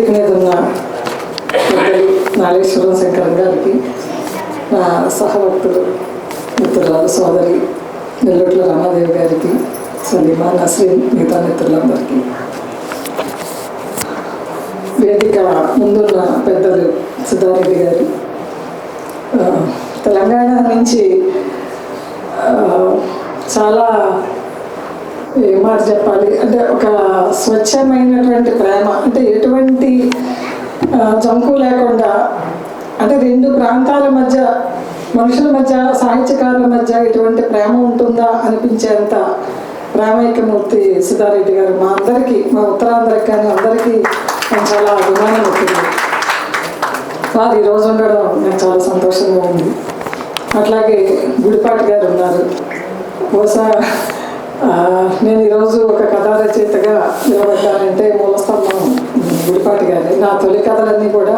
వేదిక మీద ఉన్న నాగేశ్వరం శంకర్ గారికి నా సహభక్తులు మిత్రురాలు సోదరి నెల్లూట్ల రామాదేవి గారికి సలీమా నస్రీన్ మిగతా మిత్రులందరికీ. వేదిక ముందున్న పెద్దలు సుధారెడ్డి గారు తెలంగాణ నుంచి చాలా ఏ మాట చెప్పాలి. అంటే ఒక స్వచ్ఛమైనటువంటి ప్రేమ. అంటే ఎటువంటి జంకు లేకుండా అంటే రెండు ప్రాంతాల మధ్య మనుషుల మధ్య సాహిత్యకారుల మధ్య ఎటువంటి ప్రేమ ఉంటుందా అనిపించేంత ప్రేమైక్యమూర్తి సుధారెడ్డి గారు మా అందరికీ మా ఉత్తరాంధ్రకి కానీ అందరికీ నేను చాలా అభిమానం ఉంటుంది వారు ఈరోజు ఉండడం నాకు చాలా సంతోషంగా ఉంది. అట్లాగే గుడిపాటి గారు ఉన్నారు. బహుశా నేను ఈరోజు ఒక కథా రచయితగా నిలబడ్డానంటే మూలస్తంభం గుడిపాటి గారి. నా తొలి కథలన్నీ కూడా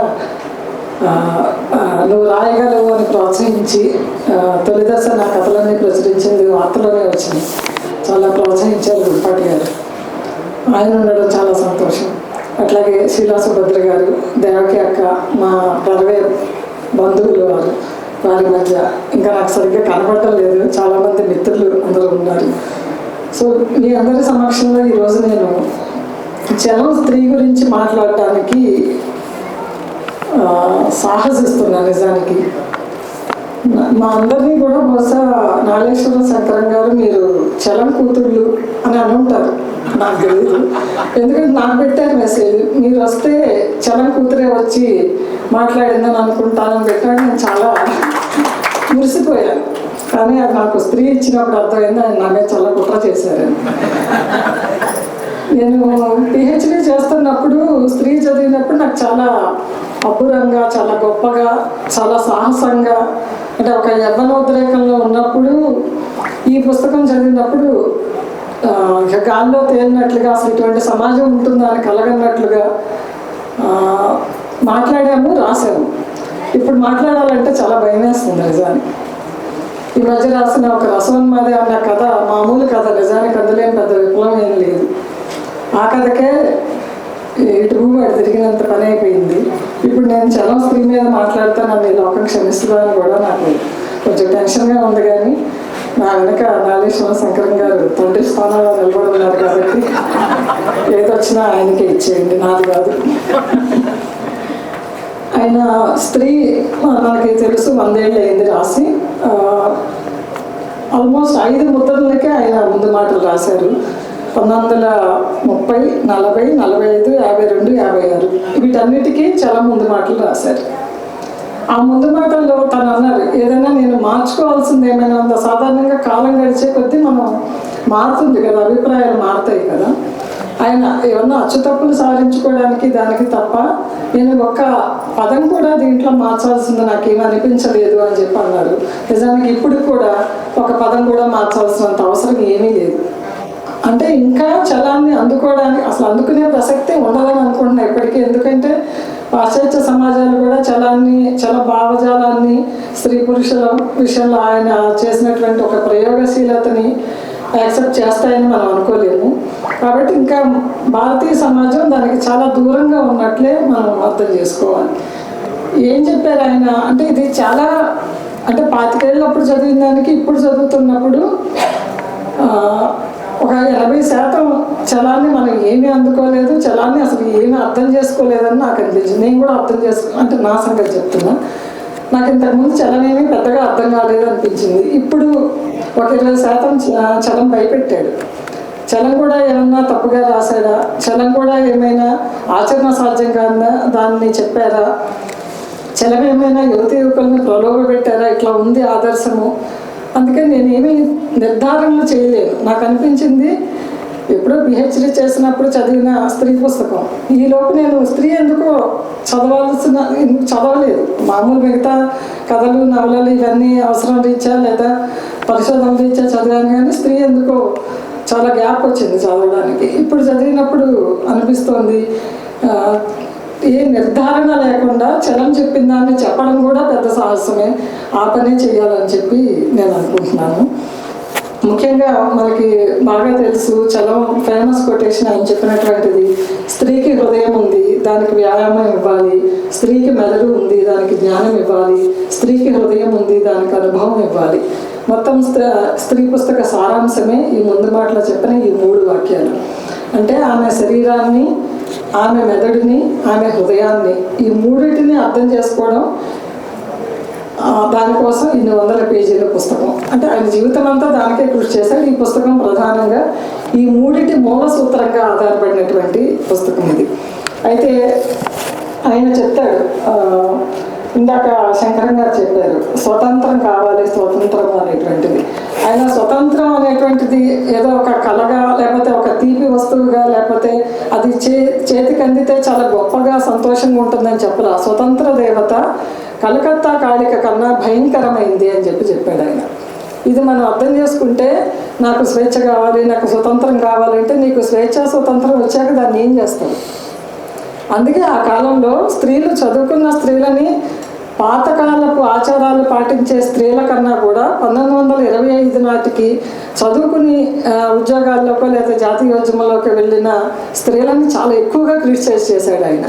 నువ్వు రాయగలవు అని ప్రోత్సహించి తొలి దశ నా కథలన్నీ ప్రచురించింది వార్తలోనే వచ్చింది. చాలా ప్రోత్సహించారు గుడిపాటి గారు. ఆయన ఉండడం చాలా సంతోషం. అట్లాగే శీలా సుభద్ర గారు దేవకి అక్క మా పరవే బంధువులు వారు వారి మధ్య. ఇంకా నాకు సరిగ్గా కనపడటం లేదు. చాలామంది మిత్రులు అందరూ ఉన్నారు. సో మీ అందరి సమక్షంలో ఈరోజు నేను జనం స్త్రీ గురించి మాట్లాడటానికి సాహసిస్తున్నా సాహసిస్తున్నాను నిజానికి మా- అందరినీ కూడా బహుశా నాగేశ్వర శంకరం గారు మీరు చలం కూతుళ్ళు అని అని ఉంటారు నాకు తెలియదు ఎందుకంటే నాకు పెట్టారు మెసేజ్. మీరు వస్తే చలం కూతురే వచ్చి మాట్లాడిందని అనుకుంటానని పెట్టాను నేను చాలా మురిసిపోయాను. కానీ అది నాకు స్త్రీ ఇచ్చినప్పుడు అర్థమైంది ఆయన నా మీద చాలా కుట్ర చేశారు. నేను పిహెచ్డి చేస్తున్నప్పుడు స్త్రీ చదివినప్పుడు నాకు చాలా అబ్బురంగా చాలా గొప్పగా చాలా సాహసంగా అంటే ఒక యవ్వనోద్రేకంలో ఉన్నప్పుడు ఈ పుస్తకం చదివినప్పుడు గాల్లో తేలినట్లుగా అసలు ఇటువంటి సమాజం ఉంటుందా అని కలగన్నట్లుగా మాట్లాడాము రాశాము. ఇప్పుడు మాట్లాడాలంటే చాలా భయం వేస్తుంది నిజానికి. ఈ మధ్య రాసిన ఒక రసవన్మాదే అన్న కథ మామూలు కథ నిజానికి అందులేని పెద్ద విప్లవం ఏం లేదు. ఆ కథకే ఇటు భూమి తిరిగినంత పని అయిపోయింది. ఇప్పుడు నేను చలం స్త్రీ మీద మాట్లాడితే నన్ను ఈ లోకం క్షమిస్తుందని అని కూడా నాకు కొంచెం టెన్షన్గా ఉంది కానీ నా వెనక నాగేశ్వర శంకరం గారు తండ్రి స్థానంలో నిలబడి ఉన్నారు కాబట్టి ఏదొచ్చినా ఆయనకే ఇచ్చేయండి. నాది కాదు. ఆయన స్త్రీ మనకి తెలుసు వందేళ్ళు అయింది రాసి. ఆల్మోస్ట్ ఐదు ముద్రలకే ఆయన ముందు మాటలు రాశారు. పంతొమ్మిది వందల ముప్పై నలభై నలభై ఐదు యాభై రెండు యాభై ఆరు. వీటన్నిటికీ చాలా ముందు మాటలు రాశారు. ఆ ముందు మాటల్లో తను అన్నారు ఏదైనా నేను మార్చుకోవాల్సింది ఏమైనా ఉందా? సాధారణంగా కాలం గడిచే కొద్దీ మనం మారుతుంది కదా అభిప్రాయాలు మారుతాయి కదా. ఆయన ఏమన్నా అచ్చుతప్పులు సాధించుకోవడానికి దానికి తప్ప నేను ఒక్క పదం కూడా దీంట్లో మార్చాల్సింది నాకేమనిపించలేదు అని చెప్పి అన్నారు. నిజానికి ఇప్పుడు కూడా ఒక పదం కూడా మార్చాల్సినంత అవసరం ఏమీ లేదు. అంటే ఇంకా చలాన్ని అందుకోవడానికి అసలు అందుకునే ప్రసక్తే ఉండదని అనుకుంటున్నా ఇప్పటికీ. ఎందుకంటే పాశ్చాత్య సమాజాలు కూడా చలాన్ని చల భావజాలాన్ని స్త్రీ పురుషుల విషయంలో ఆయన చేసినటువంటి ఒక ప్రయోగశీలతని యాక్సెప్ట్ చేస్తాయని మనం అనుకోలేము. కాబట్టి ఇంకా భారతీయ సమాజం దానికి చాలా దూరంగా ఉన్నట్లే మనం అర్థం చేసుకోవాలి. ఏం చెప్పారు ఆయన? అంటే ఇది చాలా అంటే పాతికేళ్ళప్పుడు చదివిన దానికి ఇప్పుడు చదువుతున్నప్పుడు ఒక ఎనభై శాతం చలాన్ని మనం ఏమీ అందుకోలేదు చలాన్ని అసలు ఏమీ అర్థం చేసుకోలేదని నాకు అనిపించింది. నేను కూడా అర్థం చేసుకో అంటే నా సంగతి చెప్తున్నా. నాకు ఇంతకుముందు చలం ఏమీ పెద్దగా అర్థం కాలేదు అనిపించింది. ఇప్పుడు ఒక ఇరవై శాతం చ- చలం భయపెట్టాడు. చలం కూడా ఏమన్నా తప్పుగా రాశాడా? చలం కూడా ఏమైనా ఆచరణ సాధ్యం కాదా దాన్ని చెప్పారా? చలం ఏమైనా యువతి యువకులను ప్రలోభ పెట్టారా ఇట్లా ఉంది ఆదర్శము. అందుకని నేనేమి నిర్ధారణలు చేయలేదు. నాకు అనిపించింది ఎప్పుడో పిహెచ్డి చేసినప్పుడు చదివిన స్త్రీ పుస్తకం. ఈలోపు నేను స్త్రీ ఎందుకు చదవాల్సిన చదవలేదు. మామూలు మిగతా కథలు నవలలు ఇవన్నీ అవసరం రీత్యా లేదా పరిశోధన రీత్యా చదివాను కానీ స్త్రీ ఎందుకో చాలా గ్యాప్ వచ్చింది చదవడానికి. ఇప్పుడు చదివినప్పుడు అనిపిస్తోంది ఏ నిర్ధారణ లేకుండా చలం చెప్పిన దాన్ని చెప్పడం కూడా పెద్ద సాహసమే. ఆ పనే చేయాలని చెప్పి నేను అనుకుంటున్నాను. ముఖ్యంగా మనకి బాగా తెలుసు చలం ఫేమస్ కొటేషన్ ఆయన చెప్పినటువంటిది స్త్రీకి హృదయం ఉంది దానికి వ్యాయామం ఇవ్వాలి. స్త్రీకి మెదడు ఉంది దానికి జ్ఞానం ఇవ్వాలి. స్త్రీకి హృదయం ఉంది దానికి అనుభవం ఇవ్వాలి. మొత్తం స్త్రీ స్త్రీ పుస్తక సారాంశమే ఈ ముందు మాటలో చెప్పిన ఈ మూడు వాక్యాలు. అంటే ఆమె శరీరాన్ని ఆమె మెదడుని ఆమె హృదయాన్ని ఈ మూడింటిని అర్థం చేసుకోవడం దానికోసం ఇన్ని వందల పేజీల పుస్తకం. అంటే ఆయన జీవితం అంతా దానికే కృషి చేశాడు ఈ పుస్తకం ప్రధానంగా ఈ మూడిటి మూల సూత్రంగా ఆధారపడినటువంటి పుస్తకం ఇది. అయితే ఆయన చెప్తాడు ఇందాక శంకరం గారు చెప్పారు స్వతంత్రం కావాలి స్వతంత్రం అనేటువంటిది. ఆయన స్వతంత్రం అనేటువంటిది ఏదో ఒక కళగా లేకపోతే ఒక తీపి వస్తువుగా లేకపోతే అది చే చేతికి అందితే చాలా గొప్పగా సంతోషంగా ఉంటుందని చెప్పరా? స్వతంత్ర దేవత కలకత్తా కాళిక కన్నా భయంకరమైంది అని చెప్పి చెప్పాడు ఆయన. ఇది మనం అర్థం చేసుకుంటే నాకు స్వేచ్ఛ కావాలి నాకు స్వతంత్రం కావాలంటే నీకు స్వేచ్ఛ స్వతంత్రం వచ్చాక దాన్ని ఏం చేస్తావు? అందుకే ఆ కాలంలో స్త్రీలు చదువుకున్న స్త్రీలని పాతకాలపు ఆచారాలు పాటించే స్త్రీల కన్నా కూడా పంతొమ్మిది వందల ఇరవై ఐదు నాటికి చదువుకుని ఉద్యోగాల్లోకి లేదా జాతీయోద్యమంలోకి వెళ్ళిన స్త్రీలని చాలా ఎక్కువగా క్రిటిసైజ్ చేశాడు ఆయన.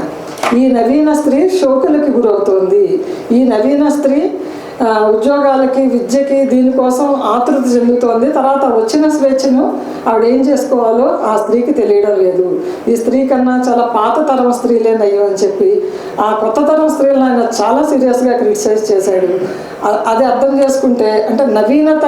ఈ నవీన స్త్రీ షోకులకి గురవుతోంది. ఈ నవీన స్త్రీ ఉద్యోగాలకి విద్యకి దీనికోసం ఆతృత చెందుతోంది. తర్వాత వచ్చిన స్వేచ్ఛను ఆవిడ ఏం చేసుకోవాలో ఆ స్త్రీకి తెలియడం లేదు. ఈ స్త్రీ కన్నా చాలా పాత తరం స్త్రీలేనయ్యో అని చెప్పి ఆ కొత్త తరం స్త్రీలను ఆయన చాలా సీరియస్గా క్రిటిసైజ్ చేశాడు. అది అర్థం చేసుకుంటే అంటే నవీనత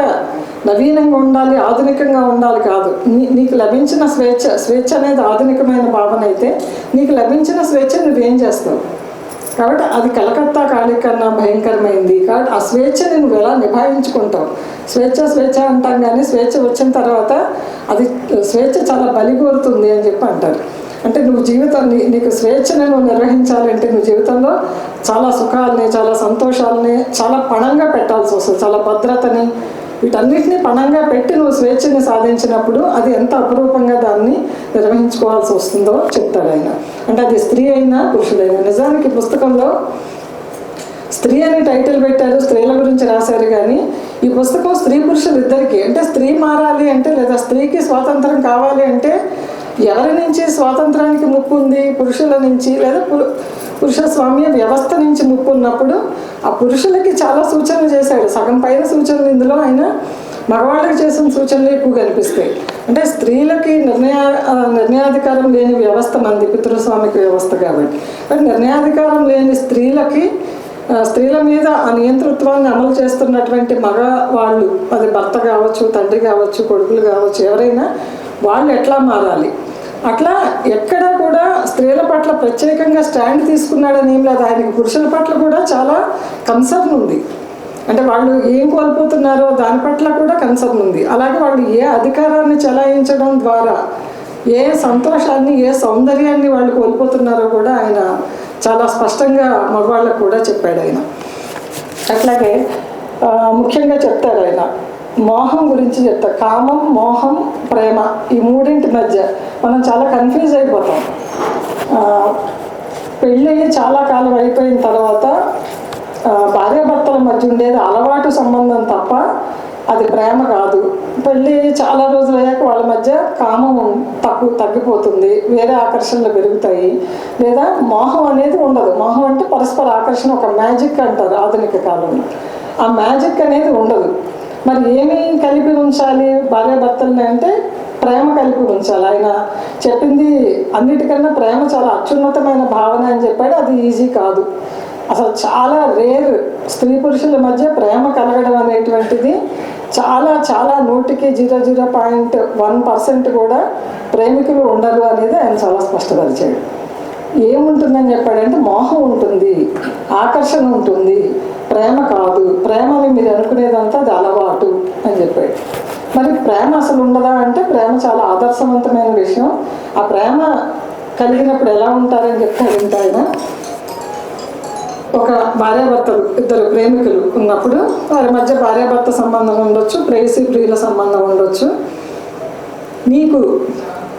నవీనంగా ఉండాలి ఆధునికంగా ఉండాలి కాదు. నీ నీకు లభించిన స్వేచ్ఛ స్వేచ్ఛ అనేది ఆధునికమైన భావన అయితే నీకు లభించిన స్వేచ్ఛ నువ్వేం చేస్తావు? కాబట్టి అది కలకత్తా కాళీ కన్నా భయంకరమైంది. కాబట్టి ఆ స్వేచ్ఛ నువ్వు ఎలా నిభాయించుకుంటావు? స్వేచ్ఛ స్వేచ్ఛ అంటాం కానీ స్వేచ్ఛ వచ్చిన తర్వాత అది స్వేచ్ఛ చాలా బలిగోరుతుంది అని చెప్పి అంటారు. అంటే నువ్వు జీవితాన్ని నీకు స్వేచ్ఛను నువ్వు నిర్వహించాలంటే నువ్వు జీవితంలో చాలా సుఖాలని చాలా సంతోషాలని చాలా పణంగా పెట్టాల్సి వస్తుంది. చాలా భద్రతని వీటన్నిటిని పణంగా పెట్టి నువ్వు స్వేచ్ఛని సాధించినప్పుడు అది ఎంత అపురూపంగా దాన్ని నిర్వహించుకోవాల్సి వస్తుందో చెప్తాడు ఆయన. అంటే అది స్త్రీ అయినా పురుషుడైనా. నిజానికి పుస్తకంలో స్త్రీ అని టైటిల్ పెట్టారు స్త్రీల గురించి రాశారు కానీ ఈ పుస్తకం స్త్రీ పురుషులు ఇద్దరికి. అంటే స్త్రీ మారాలి అంటే లేదా స్త్రీకి స్వాతంత్రం కావాలి అంటే ఎవరి నుంచి స్వాతంత్రానికి ముప్పు ఉంది? పురుషుల నుంచి లేదా పు- పురుష స్వామ్య వ్యవస్థ నుంచి ముప్పు ఉన్నప్పుడు ఆ పురుషులకి చాలా సూచనలు చేశాడు. సగం పైన సూచనలు ఇందులో ఆయన మగవాళ్ళకి చేసిన సూచనలు ఎక్కువ కనిపిస్తాయి. అంటే స్త్రీలకి నిర్ణయ నిర్ణయాధికారం లేని వ్యవస్థ మంది పితృస్వామిక వ్యవస్థ కాబట్టి. కానీ నిర్ణయాధికారం లేని స్త్రీలకి స్త్రీల మీద ఆ నియంతృత్వాన్ని అమలు చేస్తున్నటువంటి మగవాళ్ళు అది భర్త కావచ్చు తండ్రి కావచ్చు కొడుకులు కావచ్చు ఎవరైనా వాళ్ళు ఎట్లా మారాలి? అట్లా ఎక్కడ కూడా స్త్రీల పట్ల ప్రత్యేకంగా స్టాండ్ తీసుకున్నాడని ఏం లేదు. ఆయనకి పురుషుల పట్ల కూడా చాలా కన్సర్న్ ఉంది. అంటే వాళ్ళు ఏం కోల్పోతున్నారో దాని పట్ల కూడా కన్సర్న్ ఉంది. అలాగే వాళ్ళు ఏ అధికారాన్ని చెలాయించడం ద్వారా ఏ సంతోషాన్ని ఏ సౌందర్యాన్ని వాళ్ళు కోల్పోతున్నారో కూడా ఆయన చాలా స్పష్టంగా మగవాళ్ళకు కూడా చెప్పాడు ఆయన. అట్లాగే ముఖ్యంగా చెప్తారు ఆయన. మోహం గురించి చెప్తా. కామం మోహం ప్రేమ ఈ మూడింటి మధ్య మనం చాలా కన్ఫ్యూజ్ అయిపోతాం. పెళ్ళి చాలా కాలం అయిపోయిన తర్వాత భార్యాభర్తల మధ్య ఉండేది అలవాటు సంబంధం తప్ప అది ప్రేమ కాదు. పెళ్ళి చాలా రోజులు అయ్యాక వాళ్ళ మధ్య కామం తగ్గు తగ్గిపోతుంది. వేరే ఆకర్షణలు పెరుగుతాయి. లేదా మోహం అనేది ఉండదు. మోహం అంటే పరస్పర ఆకర్షణ ఒక మ్యాజిక్ అంటారు ఆధునిక కాలంలో. ఆ మ్యాజిక్ అనేది ఉండదు. మరి ఏమి కలిపి ఉంచాలి భార్యాభర్తల్ని అంటే ప్రేమ కలిపి ఉంచాలి. ఆయన చెప్పింది అన్నిటికన్నా ప్రేమ చాలా అత్యున్నతమైన భావన అని చెప్పాడు. అది ఈజీ కాదు. అసలు చాలా రేర్ స్త్రీ పురుషుల మధ్య ప్రేమ కలగడం అనేటువంటిది చాలా చాలా నూటికి zero zero point one percent కూడా ప్రేమికులు ఉండరు అనేది ఆయన చాలా స్పష్టపరిచాడు. ఏముంటుందని చెప్పాడంటే మోహం ఉంటుంది ఆకర్షణ ఉంటుంది ప్రేమ కాదు. ప్రేమని మీరు అనుకునేదంతా అది అలవాటు అని చెప్పాడు. మరి ప్రేమ అసలు ఉండదా అంటే ప్రేమ చాలా ఆదర్శవంతమైన విషయం. ఆ ప్రేమ కలిగినప్పుడు ఎలా ఉంటారని చెప్తాడంటే ఆయన. ఒక భార్యాభర్తలు ఇద్దరు ప్రేమికులు ఉన్నప్పుడు వారి మధ్య భార్యాభర్త సంబంధం ఉండొచ్చు ప్రేయసి ప్రియుల సంబంధం ఉండొచ్చు. నీకు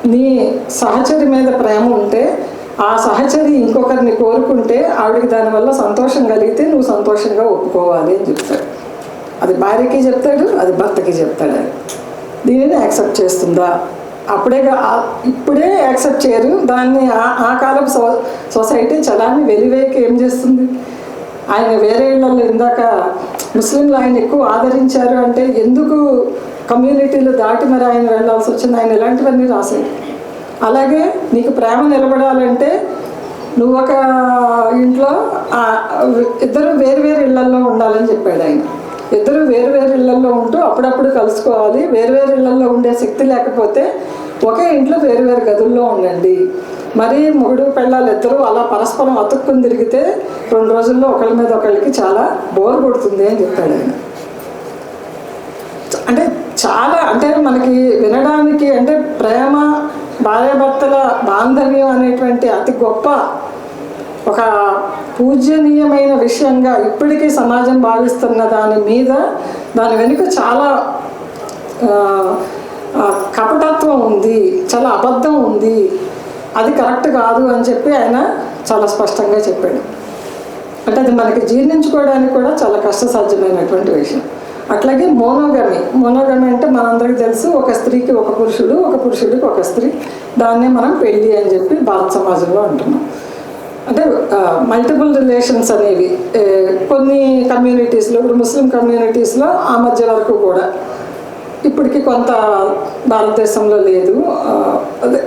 నీ సహచరి మీద ప్రేమ ఉంటే ఆ సహచరి ఇంకొకరిని కోరుకుంటే ఆవిడకి దానివల్ల సంతోషం కలిగితే నువ్వు సంతోషంగా ఒప్పుకోవాలి అని చెప్తాడు. అది భార్యకి చెప్తాడు అది భర్తకి చెప్తాడు. అది దీనిని యాక్సెప్ట్ చేస్తుందా? అప్పుడే ఇప్పుడే యాక్సెప్ట్ చేయరు. దాన్ని ఆ- ఆ కాలపు సో సొసైటీ చలాన్ని వెలివేకి ఏం చేస్తుంది? ఆయన వేరే ఇళ్ళల్లో ఇందాక ముస్లింలు ఆయన ఎక్కువ ఆదరించారు అంటే ఎందుకు కమ్యూనిటీలు దాటి మరి ఆయన వెళ్ళాల్సి వచ్చింది? ఆయన ఇలాంటివన్నీ రాశాడు అలాగే నీకు ప్రేమ నిలబడాలంటే నువ్వు ఒక ఇంట్లో ఇద్దరు వేరు వేరు ఇళ్ళల్లో ఉండాలని చెప్పాడు ఆయన. ఇద్దరు వేరు వేరు ఇళ్ళల్లో ఉంటూ అప్పుడప్పుడు కలుసుకోవాలి. వేరు వేరు ఇళ్ళల్లో ఉండే శక్తి లేకపోతే ఒకే ఇంట్లో వేరు వేరు గదుల్లో ఉండండి. మరి మొగుడు పెళ్ళాలు ఇద్దరు అలా పరస్పరం అతుక్కుని తిరిగితే రెండు రోజుల్లో ఒకళ్ళ మీద ఒకళ్ళకి చాలా బోర్ కొడుతుంది అని చెప్పాడు ఆయన. అంటే చాలా అంటే మనకి వినడానికి అంటే ప్రేమ భార్యాభర్తల బాంధవ్యం అనేటువంటి అతి గొప్ప ఒక పూజనీయమైన విషయంగా ఇప్పటికీ సమాజం భావిస్తున్న దాని మీద దాని వెనుక చాలా కపటత్వం ఉంది చాలా అబద్ధం ఉంది. అది కరెక్ట్ కాదు అని చెప్పి ఆయన చాలా స్పష్టంగా చెప్పాడు. అంటే అది మనకి జీర్ణించుకోవడానికి కూడా చాలా కష్టసాధ్యమైనటువంటి విషయం. అట్లాగే మోనోగమి. మోనోగమి అంటే మనందరికీ తెలుసు ఒక స్త్రీకి ఒక పురుషుడు ఒక పురుషుడికి ఒక స్త్రీ. దాన్నే మనం పెళ్ళి అని చెప్పి భారత సమాజంలో అంటున్నాం. అంటే మల్టిపుల్ రిలేషన్స్ అనేవి కొన్ని కమ్యూనిటీస్లో ఇప్పుడు ముస్లిం కమ్యూనిటీస్లో ఆ మధ్య వరకు కూడా ఇప్పటికి కొంత భారతదేశంలో లేదు. అదే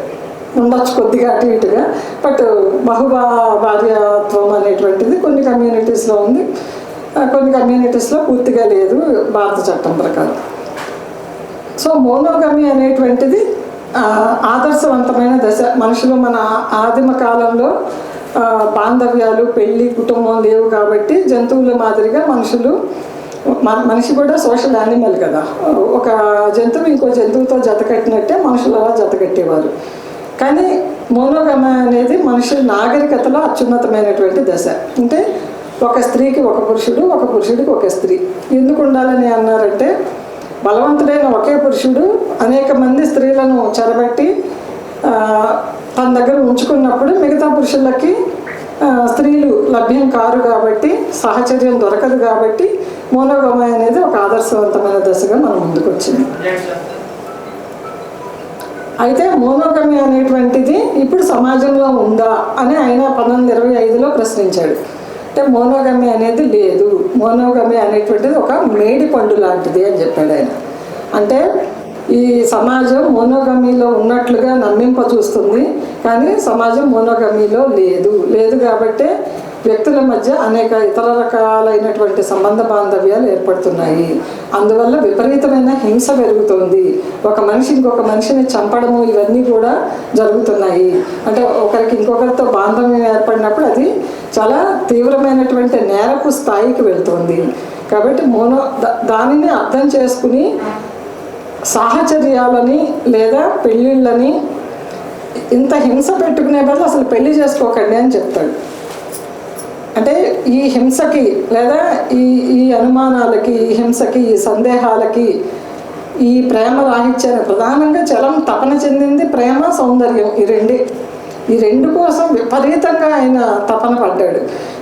ఉండొచ్చు కొద్దిగా అటు ఇటుగా. బట్ బహుభా భార్యత్వం అనేటువంటిది కొన్ని కమ్యూనిటీస్లో ఉంది. కొన్ని కమ్యూనిటీస్లో పూర్తిగా లేదు భారత చట్టం ప్రకారం. సో మోనోగమి అనేటువంటిది ఆదర్శవంతమైన దశ. మనుషులు మన ఆదిమ కాలంలో బాంధవ్యాలు పెళ్ళి కుటుంబం లేవు కాబట్టి జంతువుల మాదిరిగా మనుషులు మనిషి కూడా సోషల్ యానిమల్ కదా. ఒక జంతువు ఇంకో జంతువుతో జతకట్టినట్టే మనుషులు అలా జత కట్టేవారు. కానీ మోనోగమ అనేది మనుషుల నాగరికతలో అత్యున్నతమైనటువంటి దశ. అంటే ఒక స్త్రీకి ఒక పురుషుడు ఒక పురుషుడికి ఒక స్త్రీ. ఎందుకు ఉండాలని అన్నారంటే బలవంతుడైన ఒకే పురుషుడు అనేక మంది స్త్రీలను చెరబెట్టి తన దగ్గర ఉంచుకున్నప్పుడు మిగతా పురుషులకి స్త్రీలు లభ్యం కారు కాబట్టి సహచర్యం దొరకదు కాబట్టి మోనోగమ అనేది ఒక ఆదర్శవంతమైన దశగా మనం ముందుకు వచ్చింది అయితే మోనోగమి అనేటువంటిది ఇప్పుడు సమాజంలో ఉందా అని ఆయన పంతొమ్మిది ఇరవై ఐదులో ప్రశ్నించాడు. అంటే మోనోగమి అనేది లేదు. మోనోగమి అనేటువంటిది ఒక మేడి పండు లాంటిది అని చెప్పాడు ఆయన. అంటే ఈ సమాజం మోనోగమీలో ఉన్నట్లుగా నమ్మింప చూస్తుంది కానీ సమాజం మోనోగమీలో లేదు. లేదు కాబట్టే వ్యక్తుల మధ్య అనేక ఇతర రకాలైనటువంటి సంబంధ బాంధవ్యాలు ఏర్పడుతున్నాయి. అందువల్ల విపరీతమైన హింస పెరుగుతుంది. ఒక మనిషి ఇంకొక మనిషిని చంపడము ఇవన్నీ కూడా జరుగుతున్నాయి. అంటే ఒకరికి ఇంకొకరితో బాంధవ్యం ఏర్పడినప్పుడు అది చాలా తీవ్రమైనటువంటి నేరపు స్థాయికి వెళ్తుంది. కాబట్టి మోనో దానిని అర్థం చేసుకుని సాహచర్యాలని లేదా పెళ్ళిళ్ళని ఇంత హింస పెట్టుకునే బదులు అసలు పెళ్ళి చేసుకోకండి అని చెప్తాడు. అంటే ఈ హింసకి లేదా ఈ ఈ అనుమానాలకి ఈ హింసకి ఈ సందేహాలకి ఈ ప్రేమ రాహిత్యాన్ని ప్రధానంగా చలం తపన చెందింది ప్రేమ సౌందర్యం ఈ రెండే. ఈ రెండు కోసం విపరీతంగా ఆయన తపన పడ్డాడు.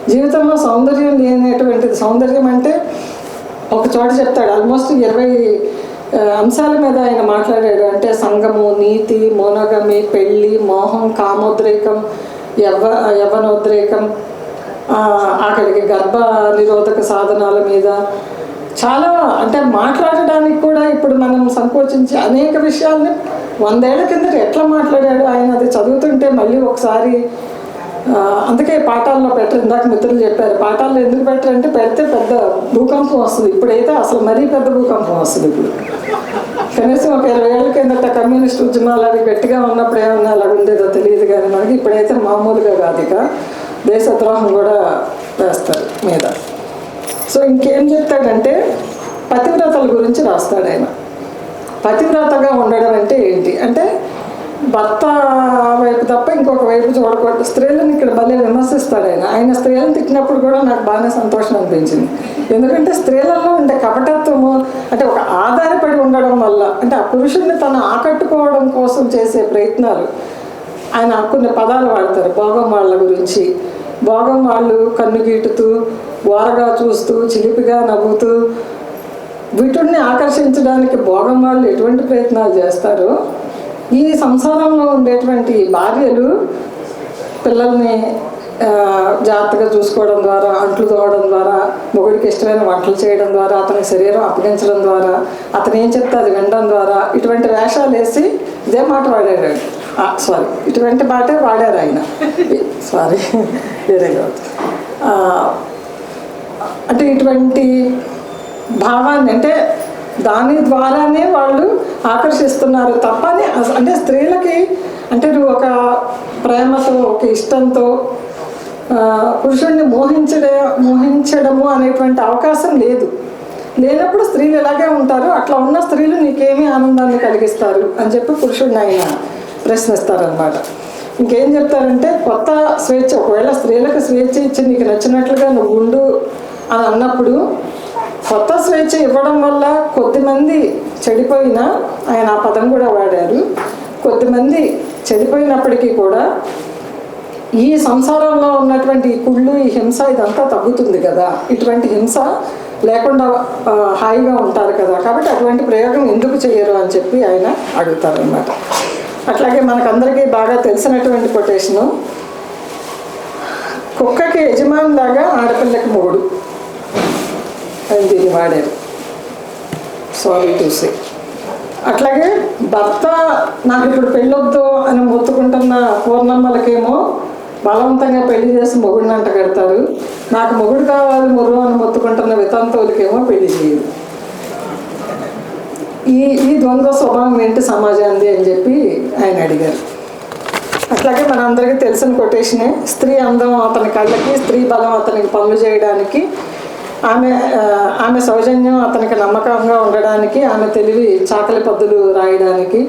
జీవితంలో సౌందర్యం లేనటువంటిది సౌందర్యం అంటే ఒక చోట చెప్తాడు ఆల్మోస్ట్ ఇరవై అంశాల మీద ఆయన మాట్లాడాడు. అంటే సంగము నీతి మోనగమి పెళ్ళి మోహం కామోద్రేకం యవ్వ యవ్వనోద్రేకం ఆఖరికి గర్భ నిరోధక సాధనాల మీద చాలా అంటే మాట్లాడడానికి కూడా ఇప్పుడు మనం సంకోచించి అనేక విషయాల్ని వందేళ్ళ కిందట ఎట్లా మాట్లాడాడు ఆయన అది చదువుతుంటే మళ్ళీ ఒకసారి అందుకే పాఠాల్లో పెట్టరు. ఇందాక మిత్రులు చెప్పారు పాఠాల్లో ఎందుకు పెట్టరంటే పెడితే పెద్ద భూకంపం వస్తుంది. ఇప్పుడైతే అసలు మరీ పెద్ద భూకంపం వస్తుంది ఇప్పుడు. కనీసం ఒక ఇరవై ఏళ్ళ కిందట కమ్యూనిస్ట్ ఉద్యమాలు అవి గట్టిగా ఉన్నప్పుడు ఏమన్నా అలా ఉండేదో తెలియదు కానీ మనకి ఇప్పుడైతే మామూలుగా కాదు ఇక. దేశద్రోహం కూడా వేస్తారు మీద. సో ఇంకేం చెప్తాడంటే పతివ్రతల గురించి రాస్తాడు ఆయన. పతివ్రతగా ఉండడం అంటే ఏంటి? అంటే భర్త వైపు తప్ప ఇంకొక వైపు చూడకూడదు. స్త్రీలను ఇక్కడ భలే విమర్శిస్తాడు ఆయన. ఆయన స్త్రీలను తిట్టినప్పుడు కూడా నాకు బాగానే సంతోషం అనిపించింది. ఎందుకంటే స్త్రీలలో ఉండే కపటత్వము అంటే ఒక ఆధారపడి ఉండడం వల్ల అంటే ఆ పురుషుడిని తను ఆకట్టుకోవడం కోసం చేసే ప్రయత్నాలు ఆయన కొన్ని పదాలు వాడతారు. భోగం వాళ్ళ గురించి. భోగం వాళ్ళు కన్ను గీటుతూ ఓరగా చూస్తూ చిలిపిగా నవ్వుతూ వీటిని ఆకర్షించడానికి భోగం వాళ్ళు ఎటువంటి ప్రయత్నాలు చేస్తారో? ఈ సంసారంలో ఉండేటువంటి భార్యలు పిల్లల్ని జాగ్రత్తగా చూసుకోవడం ద్వారా అంట్లు తోవడం ద్వారా మొగుడికి ఇష్టమైన వంటలు చేయడం ద్వారా అతని శరీరం అప్పగించడం ద్వారా అతను ఏం చెప్తే అది వినడం ద్వారా ఇటువంటి వేషాలు వేసి ఇదే మాట వాడాడు సారీ ఇటువంటి బాటే వాడారు ఆయన. సారీ వేరే కాదు. అంటే ఇటువంటి భావాన్ని అంటే దాని ద్వారానే వాళ్ళు ఆకర్షిస్తున్నారు తప్పని అంటే స్త్రీలకి అంటే నువ్వు ఒక ప్రేమతో ఒక ఇష్టంతో పురుషుణ్ణి మోహించడే మోహించడ మోహించడము అనేటువంటి అవకాశం లేదు. లేనప్పుడు స్త్రీలు ఎలాగే ఉంటారు? అట్లా ఉన్న స్త్రీలు నీకేమీ ఆనందాన్ని కలిగిస్తారు? అని చెప్పి పురుషుడిని ఆయన ప్రశ్నిస్తారనమాట ఇంకేం చెప్తారంటే కొత్త స్వేచ్ఛ ఒకవేళ స్త్రీలకు స్వేచ్ఛ ఇచ్చి నీకు నచ్చినట్లుగా నువ్వు ఉండు అని అన్నప్పుడు కొత్త స్వేచ్ఛ ఇవ్వడం వల్ల కొద్దిమంది చెడిపోయినా ఆయన ఆ పదం కూడా వాడారు కొద్దిమంది చెడిపోయినప్పటికీ కూడా ఈ సంసారంలో ఉన్నటువంటి ఈ కుళ్ళు ఈ హింస ఇదంతా తగ్గుతుంది కదా. ఇటువంటి హింస లేకుండా హాయిగా ఉంటారు కదా. కాబట్టి అటువంటి ప్రయోగం ఎందుకు చేయరు అని చెప్పి ఆయన అడుగుతారనమాట అట్లాగే మనకందరికీ బాగా తెలిసినటువంటి కొటేషను కుక్కకి యజమాని లాగా ఆడపిల్లకి మొగుడు. అని దీన్ని వాడారు. సారీ చూసి అట్లాగే భర్త నాకు ఇప్పుడు పెళ్ళొద్దు అని మొత్తుకుంటున్న పూర్ణమ్మలకేమో బలవంతంగా పెళ్ళి చేసి మొగుడిని అంట కడతారు. నాకు మొగుడు కావాలి ముర్రు అని మొత్తుకుంటున్న వితంతువులకేమో పెళ్ళి చేయదు ఈ ఈ ద్వంద్వ స్వభావం ఏంటి సమాజాన్ని అని చెప్పి ఆయన అడిగారు. అట్లాగే మనందరికీ తెలిసిన కొటేషనే స్త్రీ అందం అతని కళ్ళకి స్త్రీ బలం అతనికి పనులు చేయడానికి ఆమె ఆమె సౌజన్యం అతనికి నమ్మకంగా ఉండడానికి ఆమె తెలివి చాకలి పద్దులు రాయడానికి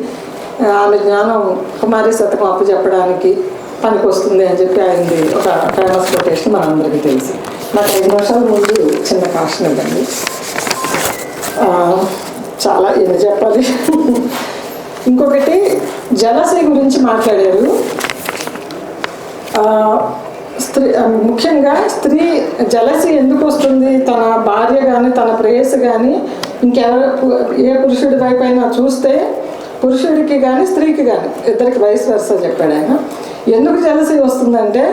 ఆమె జ్ఞానం కుమారి శతకం అప్పు చెప్పడానికి పనికొస్తుంది అని చెప్పి ఆయనది ఒక ఫేమస్ కొటేషన్ మనందరికీ తెలుసు. నాకు ఐదు నిమిషాల ముందు చిన్న కాషన్ ఇవ్వండి. చాలా ఎన్ని చెప్పాలి? ఇంకొకటి జలసి గురించి మాట్లాడారు. స్త్రీ ముఖ్యంగా స్త్రీ జలసి ఎందుకు వస్తుంది? తన భార్య కానీ తన ప్రేయస్ కానీ ఇంకెవరు ఏ పురుషుడి వైపు అయినా చూస్తే పురుషుడికి కానీ స్త్రీకి కానీ ఇద్దరికి వయసు వరుస చెప్పాడు ఆయన. ఎందుకు జలసి వస్తుందంటే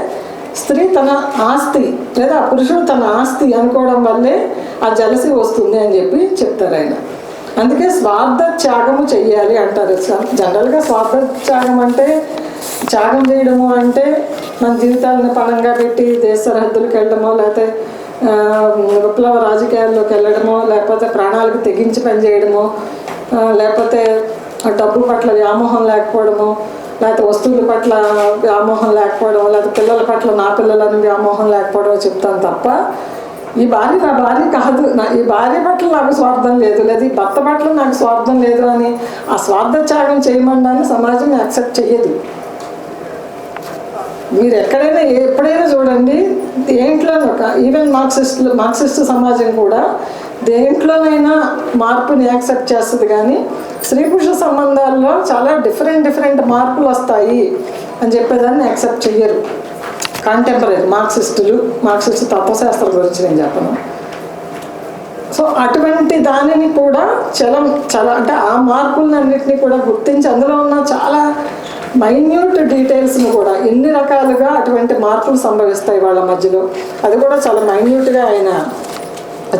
స్త్రీ తన ఆస్తి లేదా పురుషుడు తన ఆస్తి అనుకోవడం వల్లే ఆ జలసి వస్తుంది అని చెప్పి చెప్తారు ఆయన. అందుకే స్వార్థ త్యాగము చెయ్యాలి అంటారు. జనరల్గా స్వార్థ త్యాగం అంటే త్యాగం చేయడము అంటే మన జీవితాలను పణంగా పెట్టి దేశ సరిహద్దులకు వెళ్ళడమో లేకపోతే విప్లవ రాజకీయాల్లోకి వెళ్ళడమో లేకపోతే ప్రాణాలకు తెగించి పనిచేయడమో లేకపోతే డబ్బు పట్ల వ్యామోహం లేకపోవడమో లేకపోతే వస్తువుల పట్ల వ్యామోహం లేకపోవడం లేకపోతే పిల్లల పట్ల నా పిల్లలని వ్యామోహం లేకపోవడం చెప్తాను తప్ప ఈ భార్య నా భార్య కాదు. నా ఈ భార్య పట్ల నాకు స్వార్థం లేదు. లేదా ఈ భర్త పట్ల నాకు స్వార్థం లేదు అని ఆ స్వార్థ త్యాగం చేయమన్నాను సమాజం యాక్సెప్ట్ చేయదు మీరు ఎక్కడైనా ఎప్పుడైనా చూడండి దేంట్లోనూ ఈవెన్ మార్క్సిస్ట్ మార్క్సిస్ట్ సమాజం కూడా దేంట్లోనైనా మార్పుని యాక్సెప్ట్ చేస్తుంది కానీ స్త్రీ పురుష సంబంధాల్లో చాలా డిఫరెంట్ డిఫరెంట్ మార్పులు వస్తాయి అని చెప్పేదాన్ని యాక్సెప్ట్ చెయ్యరు. కంటెంపరీ మార్క్సిస్టులు మార్క్సిస్ట్ తత్వశాస్త్రం గురించి నేను చెప్పను. సో అటువంటి దానిని కూడా చలం చాలా అంటే ఆ మార్పులన్నింటినీ కూడా గుర్తించి అందులో ఉన్న చాలా మైన్యూట్ డీటెయిల్స్ని కూడా ఎన్ని రకాలుగా అటువంటి మార్పులు సంభవిస్తాయి వాళ్ళ మధ్యలో. అది కూడా చాలా మైన్యూట్గా ఆయన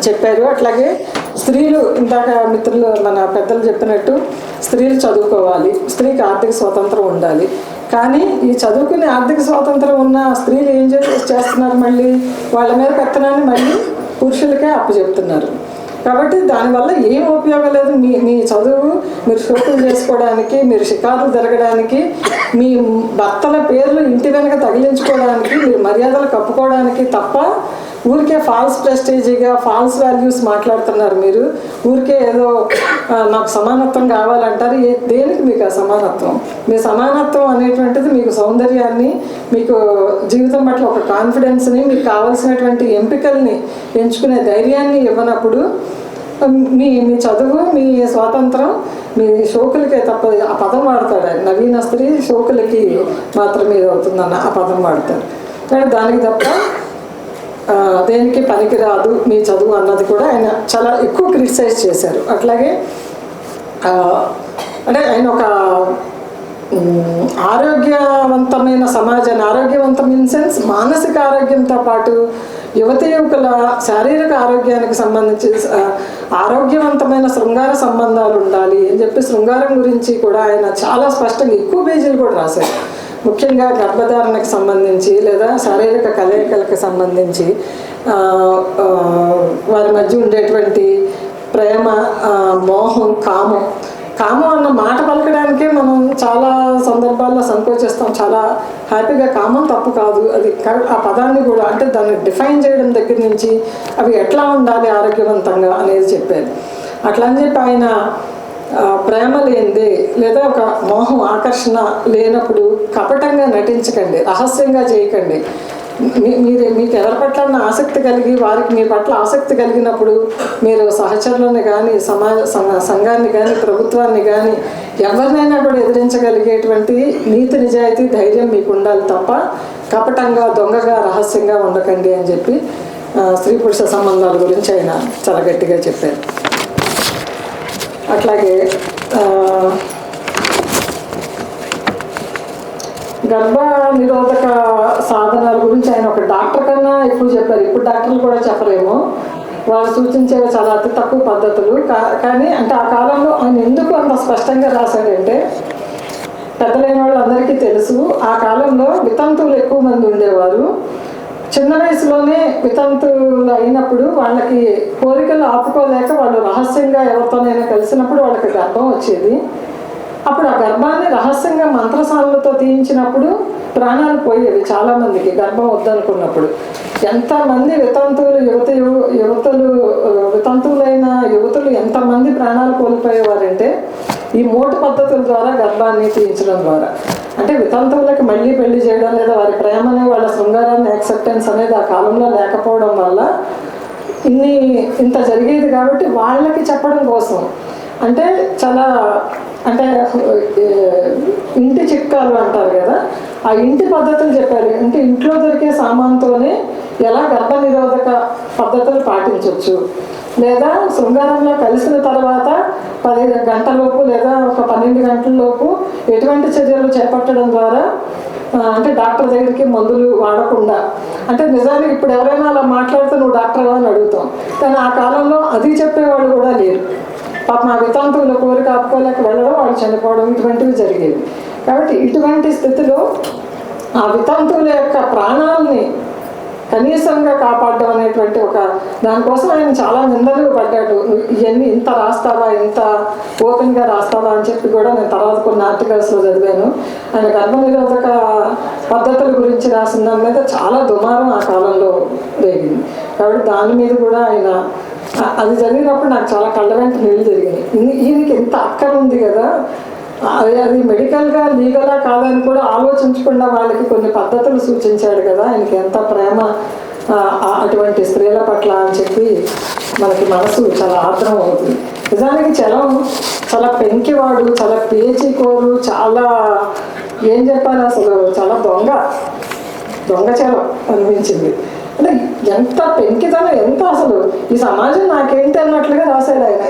చెప్పారు. అట్లాగే స్త్రీలు ఇందాక మిత్రులు మన పెద్దలు చెప్పినట్టు స్త్రీలు చదువుకోవాలి. స్త్రీకి ఆర్థిక స్వతంత్రం ఉండాలి. కానీ ఈ చదువుకునే ఆర్థిక స్వాతంత్రం ఉన్న స్త్రీలు ఏం చేస్తున్నారు మళ్ళీ? వాళ్ళ మీద పెత్తనాన్ని మళ్ళీ పురుషులకే అప్పచెప్తున్నారు. కాబట్టి దానివల్ల ఏం ఉపయోగం లేదు. మీ మీ చదువు మీరు షోకులు చేసుకోవడానికి మీరు షికారులు జరగడానికి మీ భర్తల పేర్లు ఇంటి వెనక తగిలించుకోవడానికి మీరు మర్యాదలు కప్పుకోవడానికి తప్ప ఊరికే ఫాల్స్ ప్రెస్టేజీగా ఫాల్స్ వాల్యూస్ మాట్లాడుతున్నారు మీరు. ఊరికే ఏదో నాకు సమానత్వం కావాలంటారు. ఏ దేనికి మీకు ఆ సమానత్వం? మీ సమానత్వం అనేటువంటిది మీకు సౌందర్యాన్ని మీకు జీవితం పట్ల ఒక కాన్ఫిడెన్స్ని మీకు కావాల్సినటువంటి ఎంపికల్ని ఎంచుకునే ధైర్యాన్ని ఇవ్వనప్పుడు మీ మీ చదువు మీ స్వాతంత్రం మీ షోకులకే తప్ప ఆ పదం వాడతాడు నవీన స్త్రీ షోకులకి మాత్రమే ఇది అవుతుందన్న ఆ పదం వాడతారు కానీ దానికి తప్ప దేనికి పనికిరాదు మీ చదువు అన్నది కూడా ఆయన చాలా ఎక్కువ క్రిటిసైజ్ చేశారు. అట్లాగే అంటే ఆయన ఒక ఆరోగ్యవంతమైన సమాజాన్ని ఆరోగ్యవంతం ఇన్ సెన్స్ మానసిక ఆరోగ్యంతో పాటు యువత యువకుల శారీరక ఆరోగ్యానికి సంబంధించి ఆరోగ్యవంతమైన శృంగార సంబంధాలు ఉండాలి అని చెప్పి శృంగారం గురించి కూడా ఆయన చాలా స్పష్టంగా ఎక్కువ పేజీలు కూడా రాశారు. ముఖ్యంగా గర్భధారణకు సంబంధించి లేదా శారీరక కలయికలకు సంబంధించి వారి మధ్య ఉండేటువంటి ప్రేమ మోహం కామం. కామం అన్న మాట పలకడానికే మనం చాలా సందర్భాల్లో సంకోచిస్తాం. చాలా హ్యాపీగా కామం తప్పు కాదు అది. ఆ పదాన్ని కూడా అంటే దాన్ని డిఫైన్ చేయడం దగ్గర నుంచి అవి ఎట్లా ఉండాలి ఆరోగ్యవంతంగా అనేది చెప్పారు. అట్లా అని చెప్పి ఆయన ప్రేమ లేనిదే లేదా ఒక మోహం ఆకర్షణ లేనప్పుడు కపటంగా నటించకండి రహస్యంగా చేయకండి. మీ మీరు మీకు ఎవరి పట్ల ఆసక్తి కలిగి వారికి మీ పట్ల ఆసక్తి కలిగినప్పుడు మీరు సహచరులను కానీ సమాజ సంఘాన్ని కానీ ప్రభుత్వాన్ని కానీ ఎవరినైనా కూడా ఎదిరించగలిగేటువంటి నీతి నిజాయితీ ధైర్యం మీకు ఉండాలి తప్ప కపటంగా దొంగగా రహస్యంగా ఉండకండి అని చెప్పి స్త్రీ పురుష సంబంధాల గురించి ఆయన చాలా గట్టిగా చెప్పారు. అట్లాగే గర్భ నిరోధక సాధనాల గురించి ఆయన ఒక డాక్టర్ కన్నా ఎక్కువ చెప్పారు. ఇప్పుడు డాక్టర్లు కూడా చెప్పలేము వారు సూచించేవి చాలా అతి తక్కువ పద్ధతులు. కా- కానీ అంటే ఆ కాలంలో ఆయన ఎందుకు అంత స్పష్టంగా రాశాడంటే పెద్దలైన వాళ్ళు అందరికీ తెలుసు ఆ కాలంలో వితంతువులు ఎక్కువ మంది ఉండేవారు. చిన్న వయసులోనే వితంతువులు అయినప్పుడు వాళ్ళకి కోరికలు ఆపుకోలేక వాళ్ళు రహస్యంగా ఎవరితోనైనా కలిసినప్పుడు వాళ్ళకి గర్భం వచ్చేది. అప్పుడు ఆ గర్భాన్ని రహస్యంగా మంత్రసాలతో తీయించినప్పుడు ప్రాణాలు పోయేవి చాలామందికి గర్భం వద్దనుకున్నప్పుడు. ఎంతమంది వితంతువులు యువత యువ- యువతలు వితంతువులైన యువతులు ఎంతమంది ప్రాణాలు కోల్పోయేవారంటే ఈ మూట పద్ధతుల ద్వారా గర్భాన్ని తీయించడం ద్వారా. అంటే వితంతువులకి మళ్ళీ పెళ్ళి చేయడం లేదా వారి ప్రేమని వాళ్ళ శృంగారాన్ని యాక్సెప్టెన్స్ అనేది ఆ కాలంలో లేకపోవడం వల్ల ఇన్ని ఇంత జరిగేది కాబట్టి వాళ్ళకి చెప్పడం కోసం. అంటే చాలా అంటే ఇంటి చిట్కాలు అంటారు కదా ఆ ఇంటి పద్ధతులు చెప్పారు. అంటే ఇంట్లో దొరికే సామాన్తోనే ఎలా గర్భ నిరోధక పద్ధతులు పాటించవచ్చు లేదా శృంగారంలో కలిసిన తర్వాత పదిహేను గంటలలోపు లేదా ఒక పన్నెండు గంటలలోపు ఎటువంటి చర్యలు చేపట్టడం ద్వారా అంటే డాక్టర్ దగ్గరికి మందులు వాడకుండా అంటే నిజానికి ఇప్పుడు ఎవరైనా అలా మాట్లాడితే నువ్వు డాక్టర్ అని అడుగుతాం. కానీ ఆ కాలంలో అది చెప్పేవాళ్ళు కూడా లేరు. పాప మా వితంతువుల కోరిక ఆపుకోలేక వెళ్ళడం వాళ్ళు చనిపోవడం ఇటువంటివి జరిగేవి. కాబట్టి ఇటువంటి స్థితిలో ఆ వితాంతువుల యొక్క ప్రాణాలని కనీసంగా కాపాడడం అనేటువంటి ఒక దానికోసం ఆయన చాలా నిందలు పడ్డాడు. ఇవన్నీ ఇంత రాస్తావా ఇంత ఓపెన్గా రాస్తావా అని చెప్పి కూడా నేను తర్వాత కొన్ని ఆర్టికల్స్లో చదివాను. ఆయన గర్భ నిరోధక పద్ధతుల గురించి రాసిన దాని మీద చాలా దుమారం ఆ కాలంలో జరిగింది కాబట్టి దాని మీద కూడా ఆయన అది జరిగినప్పుడు నాకు చాలా కళ్ళ వెంట నీళ్ళు జరిగినాయి ఈయనకి ఎంత అక్కర ఉంది కదా అది అది మెడికల్గా లీగలా కాదని కూడా ఆలోచించకుండా వాళ్ళకి కొన్ని పద్ధతులు సూచించాడు కదా. ఆయనకి ఎంత ప్రేమ అటువంటి స్త్రీల పట్ల అని చెప్పి మనకి మనసు చాలా ఆర్ద్రం అవుతుంది. నిజానికి చలం చాలా పెంకివాడు చాలా పేచి కోరు చాలా ఏం చెప్పాలి అసలు? చాలా దొంగ దొంగ చలం అనిపించింది. అంటే ఎంత పెంకితనం ఎంత అసలు ఈ సమాజం నాకేంటి అన్నట్లుగా రాశాడు ఆయన.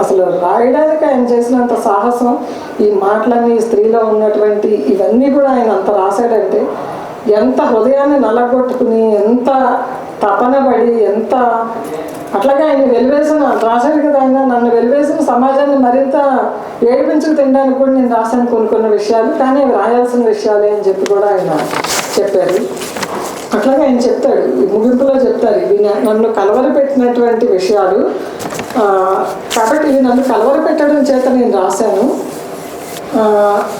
అసలు రాయడానికి ఆయన చేసినంత సాహసం ఈ మాటలన్నీ స్త్రీలో ఉన్నటువంటి ఇవన్నీ కూడా ఆయన అంత రాశాడంటే ఎంత హృదయాన్ని నలగొట్టుకుని ఎంత తపన పడి ఎంత అట్లాగే ఆయన వెలివేసిన రాశాడు కదా ఆయన నన్ను వెలివేసిన సమాజాన్ని మరింత ఏడిపించుకు తినడానికి కూడా నేను రాశాను కొన్ని కొన్ని విషయాలు కానీ అవి రాయాల్సిన విషయాలే అని చెప్పి కూడా ఆయన చెప్పారు. అట్లాగే ఆయన చెప్తాడు ముగింపులో చెప్తారు ఇవి నన్ను కలవర పెట్టినటువంటి విషయాలు కాబట్టి ఇవి నన్ను కలవర పెట్టడం చేత నేను రాశాను.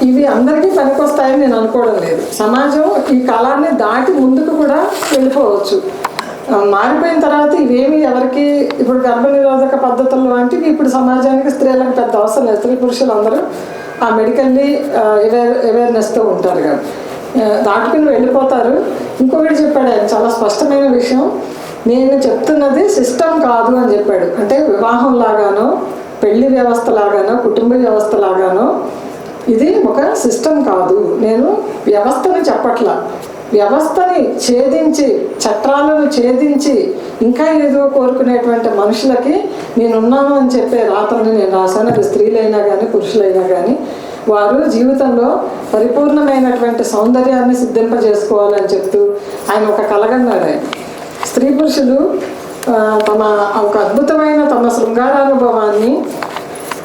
ఇవి అందరికీ పనికొస్తాయని నేను అనుకోవడం లేదు. సమాజం ఈ కాలాన్ని దాటి ముందుకు కూడా వెళ్ళిపోవచ్చు. మారిపోయిన తర్వాత ఇవేమి ఎవరికి ఇప్పుడు గర్భ నిరోధక పద్ధతులు వంటివి ఇప్పుడు సమాజానికి స్త్రీలకు పెద్ద అవసరం లేదు. స్త్రీ పురుషులు అందరూ ఆ మెడికల్లీ అవేర్ అవేర్నెస్తో ఉంటారు కదా దాటుకుని వెళ్ళిపోతారు. ఇంకొకటి చెప్పాడు ఆయన చాలా స్పష్టమైన విషయం. నేను చెప్తున్నది సిస్టమ్ కాదు అని చెప్పాడు. అంటే వివాహం లాగానో పెళ్ళి వ్యవస్థ లాగానో కుటుంబ వ్యవస్థ లాగానో ఇది ఒక సిస్టమ్ కాదు. నేను వ్యవస్థను చెప్పట్లా. వ్యవస్థని ఛేదించి చట్టాలను ఛేదించి ఇంకా ఏదో కోరుకునేటువంటి మనుషులకి నేనున్నాను అని చెప్పే రాత్రని నేను రాశాను. అది స్త్రీలైనా కానీ పురుషులైనా కానీ వారు జీవితంలో పరిపూర్ణమైనటువంటి సౌందర్యాన్ని సిద్ధింపజేసుకోవాలని చెప్తూ ఆయన ఒక కలగన్నాడు. ఆయన స్త్రీ పురుషులు తమ ఒక అద్భుతమైన తమ శృంగారానుభవాన్ని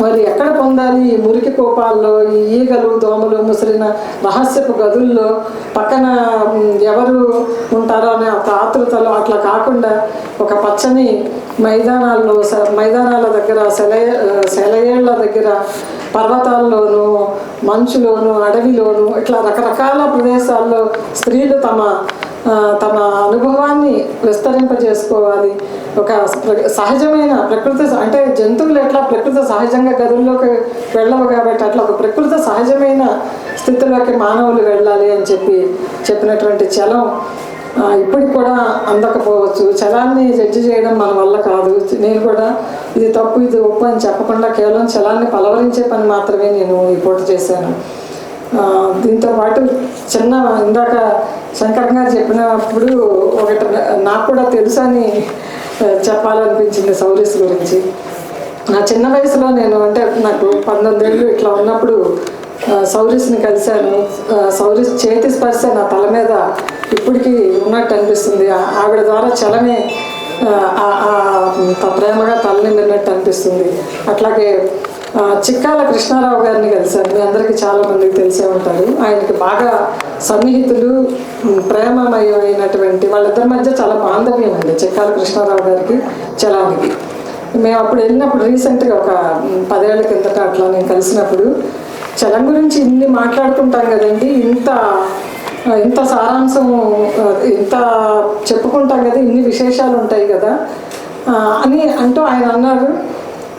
మరి ఎక్కడ పొందాలి? ఈ మురికి కోపాల్లో ఈ ఈగలు దోమలు ముసిరిన రహస్యపు గదుల్లో పక్కన ఎవరు ఉంటారో అనే ఒక ఆతృతలో అట్లా కాకుండా ఒక పచ్చని మైదానాల్లో స- మైదానాల దగ్గర సెలయ సెలయేళ్ళ దగ్గర పర్వతాల్లోనూ మంచులోను అడవిలోను ఇట్లా రకరకాల ప్రదేశాల్లో స్త్రీలు తమ తమ అనుభవాన్ని విస్తరింపజేసుకోవాలి. ఒక సహజమైన ప్రకృతి అంటే జంతువులు ఎట్లా ప్రకృతి సహజంగా గదుల్లోకి వెళ్ళవు కాబట్టి అట్లా ఒక ప్రకృతి సహజమైన స్థితిలోకి మానవులు వెళ్ళాలి అని చెప్పి చెప్పినటువంటి చలం ఇప్పటికి కూడా అందకపోవచ్చు. చలాన్ని జడ్జి చేయడం మన వల్ల కాదు. నేను కూడా ఇది తప్పు ఇది ఒప్పు అని చెప్పకుండా కేవలం చలాన్ని పలవరించే పని మాత్రమే నేను రిపోర్ట్ చేశాను. దీంతో పాటు చిన్న ఇందాక శంకర్ గారు చెప్పినప్పుడు ఒకటి నాకు కూడా తెలుసని అని చెప్పాలనిపించింది సౌరీస్ గురించి. నా చిన్న వయసులో నేను అంటే నాకు పంతొమ్మిది ఏళ్ళు ఇట్లా ఉన్నప్పుడు సౌరీస్ని కలిశాను. సౌరీస్ చేతి స్పర్శ నా తల మీద ఇప్పటికీ ఉన్నట్టు అనిపిస్తుంది. ఆవిడ ద్వారా చలమే ఆ, ఆ- ఆ అనిపిస్తుంది. అట్లాగే చిక్కాల కృష్ణారావు గారిని కలిశాను మీ అందరికీ చాలా మందికి తెలిసే ఉంటారు. ఆయనకి బాగా సన్నిహితులు ప్రేమమయమైనటువంటి వాళ్ళిద్దరి మధ్య చాలా బాంధవ్యం అండి చిక్కాల కృష్ణారావు గారికి చలానికి. మేము అప్పుడు వెళ్ళినప్పుడు రీసెంట్గా ఒక పదేళ్ళ కిందట అట్లా నేను కలిసినప్పుడు చలం గురించి ఇన్ని మాట్లాడుకుంటాం కదండి ఇంత ఇంత సారాంశం ఇంత చెప్పుకుంటాం కదా ఇన్ని విశేషాలు ఉంటాయి కదా అని అంటూ ఆయన అన్నారు.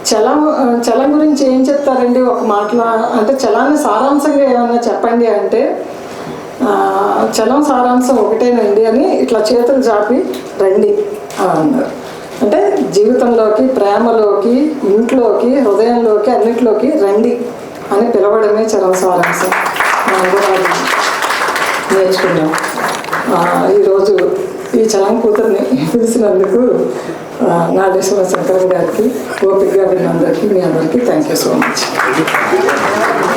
చలం చలం గురించి ఏం చెప్తారండి? ఒక మాటలో అంటే చలాన్ని సారాంశంగా ఏమన్నా చెప్పండి అంటే చలం సారాంశం ఒకటేనండి అని ఇట్లా చేతులు చాపి రండి అని అన్నారు. అంటే జీవితంలోకి ప్రేమలోకి ఇంట్లోకి హృదయంలోకి అన్నిట్లోకి రండి అని పిలవడమే చలం సారాంశం. నేర్చుకున్నాం ఈరోజు ఈ చలం కూతుర్ని పిలిచినందుకు నాగేశ్వర శంకరం గారికి గోపిక గారి అందరికీ మీ అందరికీ థ్యాంక్ యూ సో మచ్